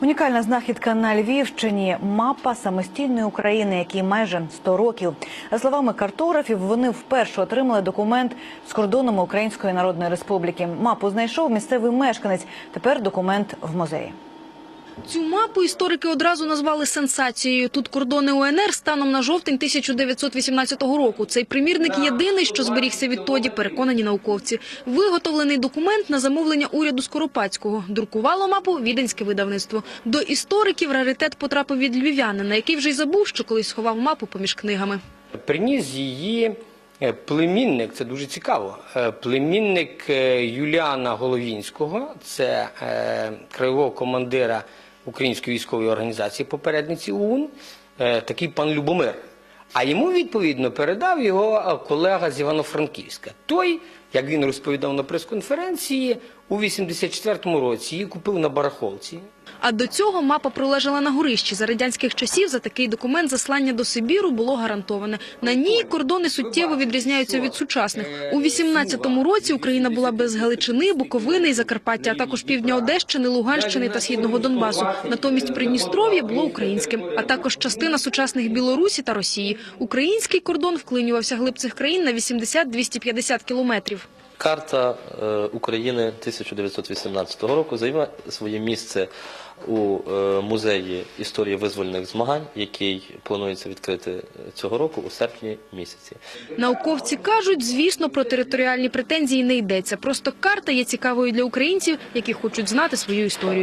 Унікальна знахідка на Львівщині мапа самостійної України, якій майже 100 років. За словами картографів, вони вперше отримали документ з кордонами Української Народної Республіки. Мапу знайшов місцевий мешканець. Тепер документ в музеї. Цю мапу історики одразу назвали сенсацією. Тут кордони УНР станом на жовтень 1918 року. Цей примірник єдиний, що зберігся відтоді, переконані науковці. Виготовлений документ на замовлення уряду Скоропадського. Друкувало мапу віденське видавництво. До істориків раритет потрапив від львів'янина, який вже й забув, що колись сховав мапу поміж книгами. Приніс її е, племінник, це дуже цікаво. е, Племінник е, Юліана Головінського, це краєвого командира Української військової організації, попередниці ОУН, е, такий пан Любомир. А йому відповідно передав його е, колега з Івано-Франківська. Той, як він розповідав на прес-конференції, у 84-му році її купив на барахолці. А до цього мапа пролежала на горищі. За радянських часів за такий документ заслання до Сибіру було гарантоване. На ній кордони суттєво відрізняються від сучасних. У 18-му році Україна була без Галичини, Буковини і Закарпаття, а також півдня Одещини, Луганщини та східного Донбасу. Натомість Придністров'я було українським, а також частина сучасних Білорусі та Росії. Український кордон вклинювався глиб цих країн на 80-250 кілометрів. Карта е, України 1918 року займає своє місце у е, музеї історії визвольних змагань, який планується відкрити цього року у серпні місяці. Науковці кажуть, звісно, про територіальні претензії не йдеться. Просто карта є цікавою для українців, які хочуть знати свою історію.